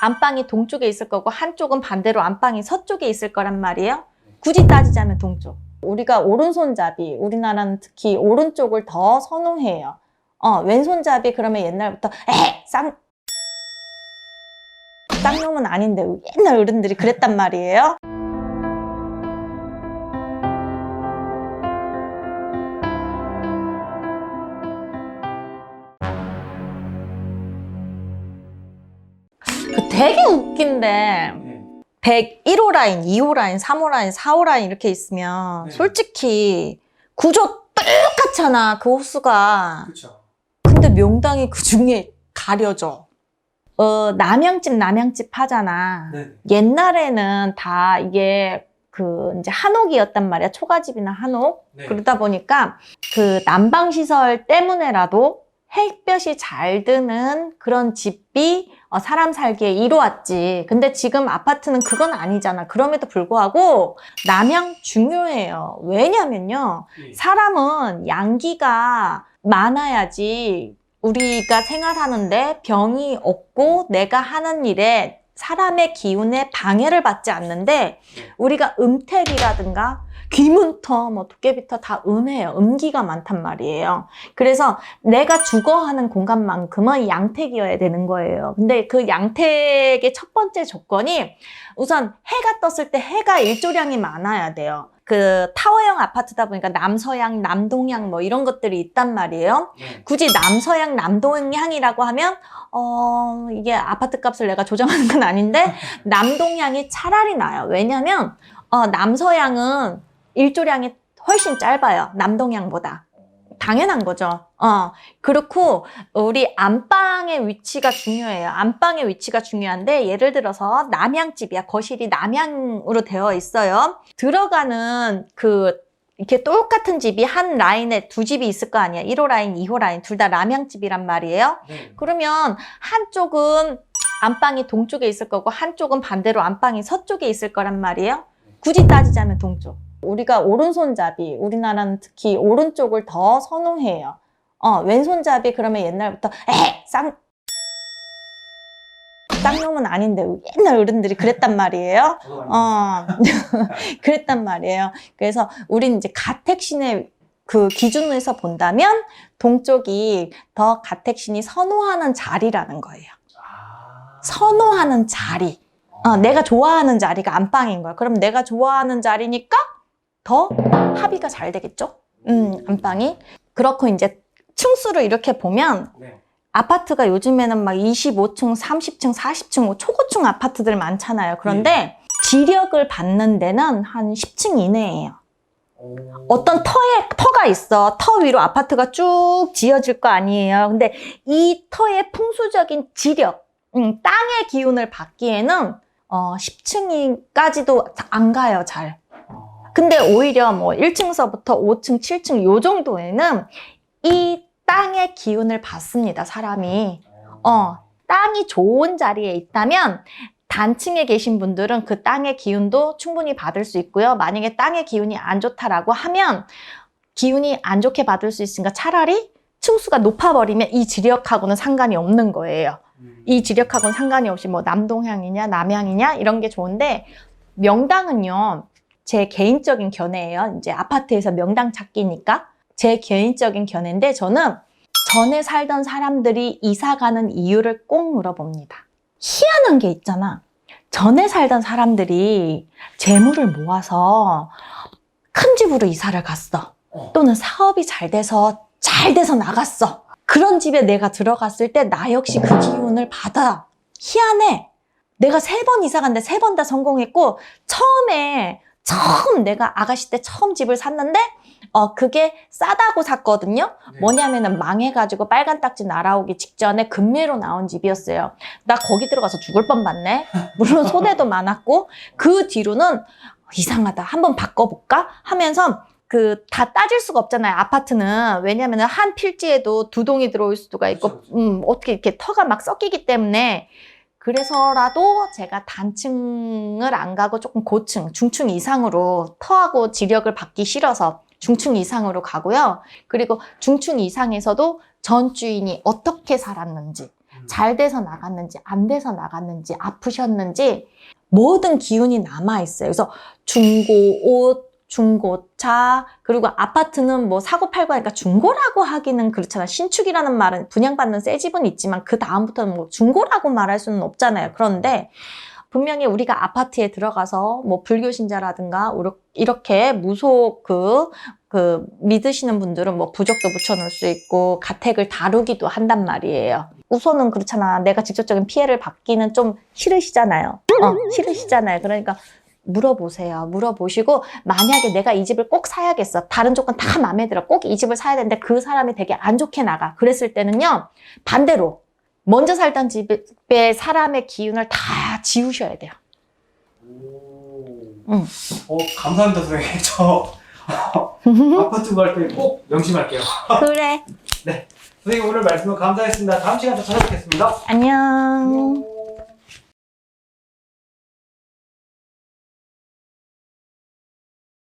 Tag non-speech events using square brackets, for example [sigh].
안방이 동쪽에 있을 거고 한쪽은 반대로 안방이 서쪽에 있을 거란 말이에요. 굳이 따지자면 동쪽. 우리가 오른손잡이, 우리나라는 특히 오른쪽을 더 선호해요. 어, 왼손잡이 그러면 옛날부터 에 쌍, 쌍놈은 아닌데 옛날 어른들이 그랬단 말이에요. 되게 웃긴데 네. 101호 라인, 2호 라인, 3호 라인, 4호 라인 이렇게 있으면 네. 솔직히 구조 똑같잖아 그 호수가 그렇죠. 근데 명당이 그 중에 가려져 어 남양집 남양집 하잖아 네. 옛날에는 다 이게 그 이제 한옥이었단 말이야 초가집이나 한옥 네. 그러다 보니까 그 난방 시설 때문에라도 햇볕이 잘 드는 그런 집이 어, 사람 살기에 이루었지. 근데 지금 아파트는 그건 아니잖아. 그럼에도 불구하고 남양 중요해요. 왜냐면요. 예. 사람은 양기가 많아야지 우리가 생활하는데 병이 없고 내가 하는 일에 사람의 기운에 방해를 받지 않는데 우리가 음택이라든가 귀문터, 뭐 도깨비터 다 음해요. 음기가 많단 말이에요. 그래서 내가 주거하는 공간만큼은 양택이어야 되는 거예요. 근데 그 양택의 첫 번째 조건이 우선 해가 떴을 때 해가 일조량이 많아야 돼요. 그 타워형 아파트다 보니까 남서양, 남동향 뭐 이런 것들이 있단 말이에요. 네. 굳이 남서양, 남동향이라고 하면 어 이게 아파트 값을 내가 조정하는 건 아닌데 [laughs] 남동향이 차라리 나요. 왜냐면 어 남서양은 일조량이 훨씬 짧아요. 남동향보다. 당연한 거죠. 어, 그렇고, 우리 안방의 위치가 중요해요. 안방의 위치가 중요한데, 예를 들어서 남향집이야. 거실이 남향으로 되어 있어요. 들어가는 그, 이렇게 똑같은 집이 한 라인에 두 집이 있을 거 아니야. 1호 라인, 2호 라인, 둘 다 남향집이란 말이에요. 네. 그러면 한쪽은 안방이 동쪽에 있을 거고, 한쪽은 반대로 안방이 서쪽에 있을 거란 말이에요. 굳이 따지자면 동쪽. 우리가 오른손잡이, 우리나라는 특히 오른쪽을 더 선호해요. 어, 왼손잡이 그러면 옛날부터 에 쌍, 쌍놈은 아닌데 옛날 어른들이 그랬단 말이에요. 어, [laughs] 그랬단 말이에요. 그래서 우린 이제 가택신의 그 기준에서 본다면 동쪽이 더 가택신이 선호하는 자리라는 거예요. 아. 선호하는 자리. 어, 내가 좋아하는 자리가 안방인 거야. 그럼 내가 좋아하는 자리니까 더 합의가 잘 되겠죠? 음, 안방이. 그렇고 이제 층수를 이렇게 보면 네. 아파트가 요즘에는 막 25층, 30층, 40층, 뭐 초고층 아파트들 많잖아요. 그런데 지력을 받는 데는 한 10층 이내예요. 오. 어떤 터에 터가 있어. 터 위로 아파트가 쭉 지어질 거 아니에요. 근데 이 터의 풍수적인 지력, 음, 땅의 기운을 받기에는 어, 10층까지도 안 가요, 잘. 어. 근데 오히려 뭐 1층서부터 5층, 7층 요 정도에는 이 땅의 기운을 받습니다, 사람이. 어, 땅이 좋은 자리에 있다면 단층에 계신 분들은 그 땅의 기운도 충분히 받을 수 있고요. 만약에 땅의 기운이 안 좋다라고 하면 기운이 안 좋게 받을 수 있으니까 차라리 층수가 높아버리면 이 지력하고는 상관이 없는 거예요. 음. 이 지력하고는 상관이 없이 뭐 남동향이냐 남향이냐 이런 게 좋은데 명당은요 제 개인적인 견해예요. 이제 아파트에서 명당 찾기니까 제 개인적인 견해인데 저는 전에 살던 사람들이 이사 가는 이유를 꼭 물어봅니다. 희한한 게 있잖아. 전에 살던 사람들이 재물을 모아서 큰 집으로 이사를 갔어. 어. 또는 사업이 잘 돼서 잘 돼서 나갔어. 그런 집에 내가 들어갔을 때 나 역시 그 기운을 받아. 희한해. 내가 세 번 이사 갔는데 세 번 다 성공했고 처음에 처음 내가 아가씨 때 처음 집을 샀는데 어 그게 싸다고 샀거든요. 네. 뭐냐면은 망해가지고 빨간 딱지 날아오기 직전에 금매로 나온 집이었어요. 나 거기 들어가서 죽을 뻔봤네. 물론 손해도 [laughs] 많았고 그 뒤로는 이상하다. 한번 바꿔볼까 하면서 그 다 따질 수가 없잖아요. 아파트는 왜냐면은 한 필지에도 두 동이 들어올 수가 있고, 그렇죠, 그렇죠. 음 어떻게 이렇게 터가 막 섞이기 때문에 그래서라도 제가 단층을 안 가고 조금 고층, 중층 이상으로 터하고 지력을 받기 싫어서 중층 이상으로 가고요. 그리고 중층 이상에서도 전 주인이 어떻게 살았는지, 음. 잘 돼서 나갔는지 안 돼서 나갔는지 아프셨는지 모든 기운이 남아 있어요. 그래서 중고 옷, 중고차 그리고 아파트는 뭐 사고 팔고 하니까 중고라고 하기는 그렇잖아. 신축이라는 말은 분양받는 새 집은 있지만 그 다음부터는 뭐 중고라고 말할 수는 없잖아요. 그런데 분명히 우리가 아파트에 들어가서 뭐 불교 신자라든가 이렇게 무속 그, 그 믿으시는 분들은 뭐 부적도 붙여놓을 수 있고 가택을 다루기도 한단 말이에요. 우선은 그렇잖아. 내가 직접적인 피해를 받기는 좀 싫으시잖아요. 어, 싫으시잖아요. 그러니까 물어보세요. 물어보시고 만약에 내가 이 집을 꼭 사야겠어. 다른 조건 다 마음에 들어. 꼭 이 집을 사야 되는데 그 사람이 되게 안 좋게 나가. 그랬을 때는요. 반대로 먼저 살던 집의 사람의 기운을 다 지우셔야 돼요. 오. 응. 어, 감사합니다, 선생님. [laughs] 저 [laughs] 아파트 갈때꼭 명심할게요. [laughs] 그래. 선생님 오늘 말씀 감사했습니다. 다음 시간에 또 찾아뵙겠습니다. 안녕.